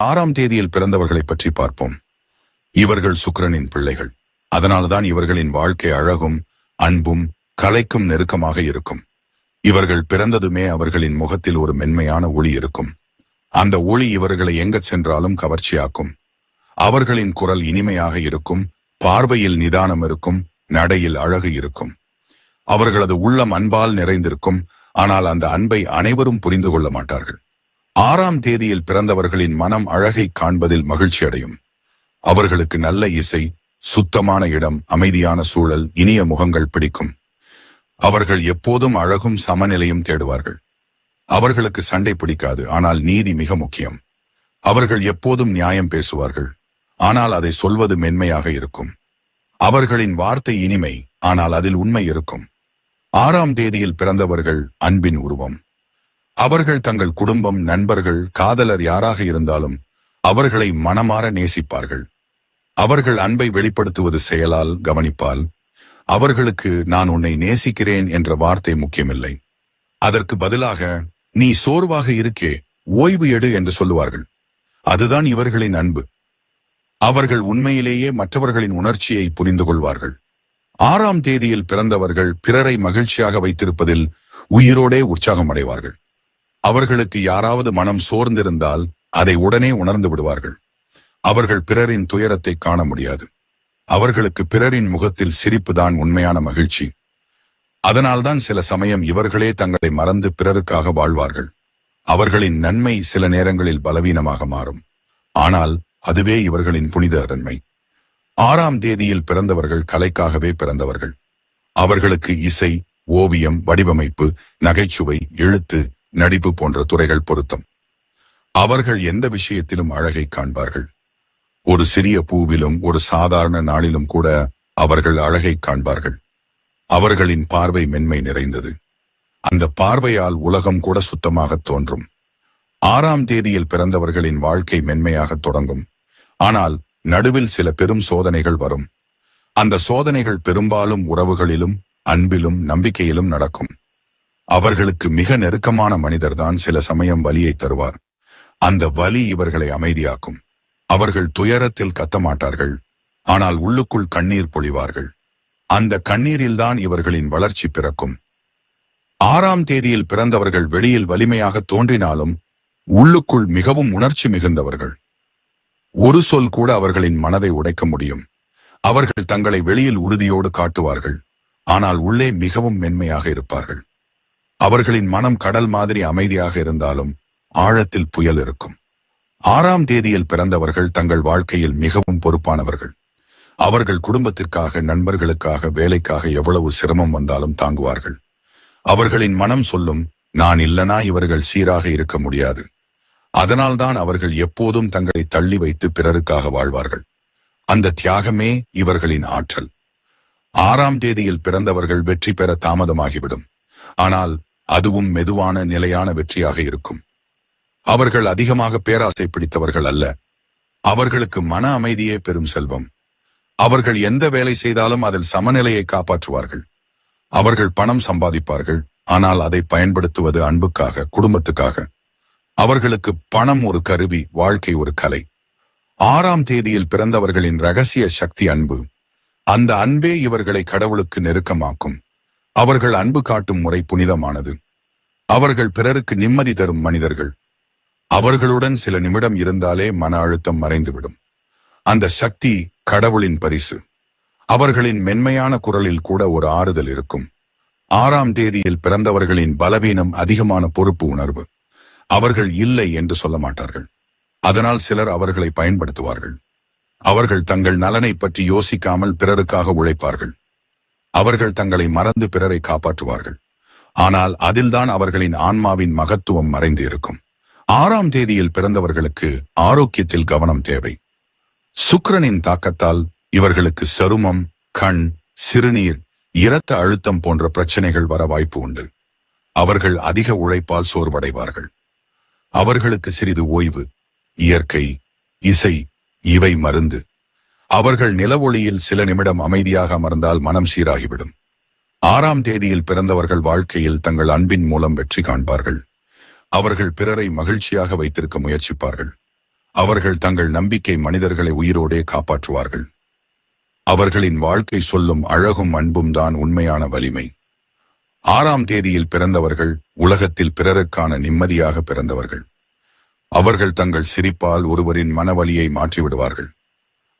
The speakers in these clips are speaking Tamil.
ஆறாம் தேதியில் பிறந்தவர்களை பற்றி பார்ப்போம். இவர்கள் சுக்கரனின் பிள்ளைகள். அதனால்தான் இவர்களின் வாழ்க்கை அழகும் அன்பும் கலைக்கும் நெருக்கமாக இருக்கும். இவர்கள் பிறந்ததுமே அவர்களின் முகத்தில் ஒரு மென்மையான ஒளி இருக்கும். அந்த ஒளி இவர்களை எங்க சென்றாலும் கவர்ச்சியாக்கும். அவர்களின் குரல் இனிமையாக இருக்கும் பார்வையில் நிதானம் இருக்கும் நடையில் அழகு இருக்கும். அவர்களது உள்ளம் அன்பால் நிறைந்திருக்கும் ஆனால் அந்த அன்பை அனைவரும் புரிந்து கொள்ள மாட்டார்கள். ஆறாம் தேதியில் பிறந்தவர்களின் மனம் அழகை காண்பதில் மகிழ்ச்சி அடையும் அவர்களுக்கு நல்ல இசை சுத்தமான இடம் அமைதியான சூழல் இனிய முகங்கள் பிடிக்கும். அவர்கள் எப்போதும் அழகும் சமநிலையும் தேடுவார்கள். அவர்களுக்கு சண்டை பிடிக்காது ஆனால் நீதி மிக முக்கியம். அவர்கள் எப்போதும் நியாயம் பேசுவார்கள் ஆனால் அதை சொல்வது மென்மையாக இருக்கும். அவர்களின் வார்த்தை இனிமை ஆனால் அதில் உண்மை இருக்கும். ஆறாம் தேதியில் பிறந்தவர்கள் அன்பின் உருவம். அவர்கள் தங்கள் குடும்பம் நண்பர்கள் காதலர் யாராக இருந்தாலும் அவர்களை மனமாற நேசிப்பார்கள். அவர்கள் அன்பை வெளிப்படுத்துவது செயலால் கவனிப்பால் அவர்களுக்கு நான் உன்னை நேசிக்கிறேன் என்ற வார்த்தை முக்கியமில்லை. அதற்கு பதிலாக நீ சோர்வாக இருக்கே ஓய்வு எடு என்று சொல்லுவார்கள். அதுதான் இவர்களின் அன்பு. அவர்கள் உண்மையிலேயே மற்றவர்களின் உணர்ச்சியை புரிந்து கொள்வார்கள். ஆறாம் தேதியில் பிறந்தவர்கள் பிறரை மகிழ்ச்சியாக வைத்திருப்பதில் உயிரோடே உற்சாகம் அடைவார்கள் அவர்களுக்கு யாராவது மனம் சோர்ந்திருந்தால் அதை உடனே உணர்ந்து விடுவார்கள். அவர்கள் பிறரின் துயரத்தை காண முடியாது. அவர்களுக்கு பிறரின் முகத்தில் சிரிப்புதான் உண்மையான மகிழ்ச்சி. அதனால்தான் சில சமயம் இவர்களே தங்களை மறந்து பிறருக்காக வாழ்வார்கள். அவர்களின் நன்மை சில நேரங்களில் பலவீனமாக மாறும். ஆனால் அதுவே இவர்களின் புனித தன்மை. ஆறாம் தேதியில் பிறந்தவர்கள் கலைக்காகவே பிறந்தவர்கள். அவர்களுக்கு இசை ஓவியம் வடிவமைப்பு நகைச்சுவை எழுத்து நடிப்பு போன்ற துறைகள் பொருத்தம். அவர்கள் எந்த விஷயத்திலும் அழகை காண்பார்கள். ஒரு சிறிய பூவிலும் ஒரு சாதாரண நாளிலும் கூட அவர்கள் அழகை காண்பார்கள். அவர்களின் பார்வை மென்மை நிறைந்தது. அந்த பார்வையால் உலகம் கூட சுத்தமாக தோன்றும். ஆறாம் தேதியில் பிறந்தவர்களின் வாழ்க்கை மென்மையாக தொடங்கும். ஆனால் நடுவில் சில பெரும் சோதனைகள் வரும். அந்த சோதனைகள் பெரும்பாலும் உறவுகளிலும் அன்பிலும் நம்பிக்கையிலும் நடக்கும். அவர்களுக்கு மிக நெருக்கமான மனிதர்தான் சில சமயம் வலியை தருவார். அந்த வலி இவர்களை அமைதியாக்கும். அவர்கள் துயரத்தில் கத்த மாட்டார்கள் ஆனால் உள்ளுக்குள் கண்ணீர் பொழிவார்கள். அந்த கண்ணீரில்தான் இவர்களின் வளர்ச்சி பிறக்கும். ஆறாம் தேதியில் பிறந்தவர்கள் வெளியில் வலிமையாக தோன்றினாலும் உள்ளுக்குள் மிகவும் உணர்ச்சி மிகுந்தவர்கள். ஒரு சொல் கூட அவர்களின் மனதை உடைக்க முடியும். அவர்கள் தங்களை வெளியில் உறுதியோடு காட்டுவார்கள். ஆனால் உள்ளே மிகவும் மென்மையாக இருப்பார்கள். அவர்களின் மனம் கடல் மாதிரி அமைதியாக இருந்தாலும் ஆழத்தில் புயல் இருக்கும். ஆறாம் தேதியில் பிறந்தவர்கள் தங்கள் வாழ்க்கையில் மிகவும் பொறுப்பானவர்கள். அவர்கள் குடும்பத்திற்காக நண்பர்களுக்காக வேலைக்காக எவ்வளவு சிரமம் வந்தாலும் தாங்குவார்கள். அவர்களின் மனம் சொல்லும் நான் இல்லனா இவர்கள் சீராக இருக்க முடியாது. அதனால்தான் அவர்கள் எப்போதும் தங்களை தள்ளி வைத்து பிறருக்காக வாழ்வார்கள். அந்த தியாகமே இவர்களின் ஆற்றல். ஆறாம் தேதியில் பிறந்தவர்கள் வெற்றி பெற தாமதமாகிவிடும். ஆனால் அதுவும் மெதுவான நிலையான வெற்றியாக இருக்கும். அவர்கள் அதிகமாக பேராசை பிடித்தவர்கள் அல்ல. அவர்களுக்கு மன அமைதியே பெரும் செல்வம். அவர்கள் எந்த வேலை செய்தாலும் அதில் சமநிலையை காப்பாற்றுவார்கள். அவர்கள் பணம் சம்பாதிப்பார்கள். ஆனால் அதை பயன்படுத்துவது அன்புக்காக குடும்பத்துக்காக. அவர்களுக்கு பணம் ஒரு கருவி வாழ்க்கை ஒரு கலை. ஆறாம் தேதியில் பிறந்தவர்களின் ரகசிய சக்தி அன்பு. அந்த அன்பே இவர்களை கடவுளுக்கு நெருக்கமாக்கும். அவர்கள் அன்பு காட்டும் முறை புனிதமானது. அவர்கள் பிறருக்கு நிம்மதி தரும் மனிதர்கள். அவர்களுடன் சில நிமிடம் இருந்தாலே மன அழுத்தம் மறைந்துவிடும். அந்த சக்தி கடவுளின் பரிசு. அவர்களின் மென்மையான குரலில் கூட ஒரு ஆறுதல் இருக்கும். ஆறாம் தேதியில் பிறந்தவர்களின் பலவீனம் அதிகமான பொறுப்பு உணர்வு. அவர்கள் இல்லை என்று சொல்ல மாட்டார்கள். அதனால் சிலர் அவர்களை பயன்படுத்துவார்கள். அவர்கள் தங்கள் நலனை பற்றி யோசிக்காமல் பிறருக்காக உழைப்பார்கள். அவர்கள் தங்களை மறந்து பிறரை காப்பாற்றுவார்கள். ஆனால் அதில்தான் அவர்களின் ஆன்மாவின் மகத்துவம் மறைந்து இருக்கும் ஆறாம் தேதியில் பிறந்தவர்களுக்கு ஆரோக்கியத்தில் கவனம் தேவை. சுக்கிரனின் தாக்கத்தால் இவர்களுக்கு சருமம் கண் சிறுநீர் இரத்த அழுத்தம் போன்ற பிரச்சனைகள் வர வாய்ப்பு உண்டு. அவர்கள் அதிக உழைப்பால் சோர்வடைவார்கள். அவர்களுக்கு சிறிது ஓய்வு இயற்கை இசை இவை மருந்து. அவர்கள் நிலவொளியில் சில நிமிடம் அமைதியாக அமர்ந்தால் மனம் சீராகிவிடும். ஆறாம் தேதியில் பிறந்தவர்கள் வாழ்க்கையில் தங்கள் அன்பின் மூலம் வெற்றி காண்பார்கள். அவர்கள் பிறரை மகிழ்ச்சியாக வைத்திருக்க முயற்சிப்பார்கள். அவர்கள் தங்கள் நம்பிக்கை மனிதர்களை உயிரோடே காப்பாற்றுவார்கள். அவர்களின் வாழ்க்கை சொல்லும் அழகும் அன்பும் தான் உண்மையான வலிமை. ஆறாம் தேதியில் பிறந்தவர்கள் உலகத்தில் பிறருக்கான நிம்மதியாக பிறந்தவர்கள். அவர்கள் தங்கள் சிரிப்பால் ஒருவரின் மனவலியை மாற்றிவிடுவார்கள்.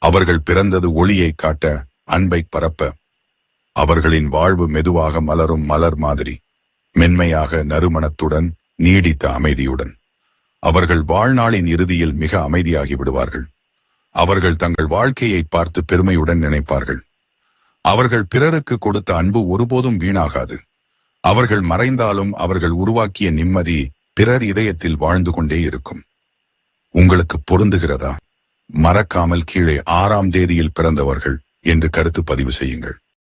அவர்கள் பிறந்தது ஒளியை காட்ட அன்பை பரப்ப அவர்களின் வாழ்வு மெதுவாக மலரும் மலர் மாதிரி மென்மையாக நறுமணத்துடன் நீடித்த அமைதியுடன். அவர்கள் வாழ்நாளின் இறுதியில் மிக அமைதியாகி விடுவார்கள். அவர்கள் தங்கள் வாழ்க்கையை பார்த்து பெருமையுடன் நினைப்பார்கள். அவர்கள் பிறருக்கு கொடுத்த அன்பு ஒருபோதும் வீணாகாது. அவர்கள் மறைந்தாலும் அவர்கள் உருவாக்கிய நிம்மதி பிறர் இதயத்தில் வாழ்ந்து கொண்டே இருக்கும். உங்களுக்கு பொருந்துகிறதா? மறக்காமல் கீழே ஆறாம் தேதியில் பிறந்தவர்கள் என்று கருத்து பதிவு செய்யுங்கள்.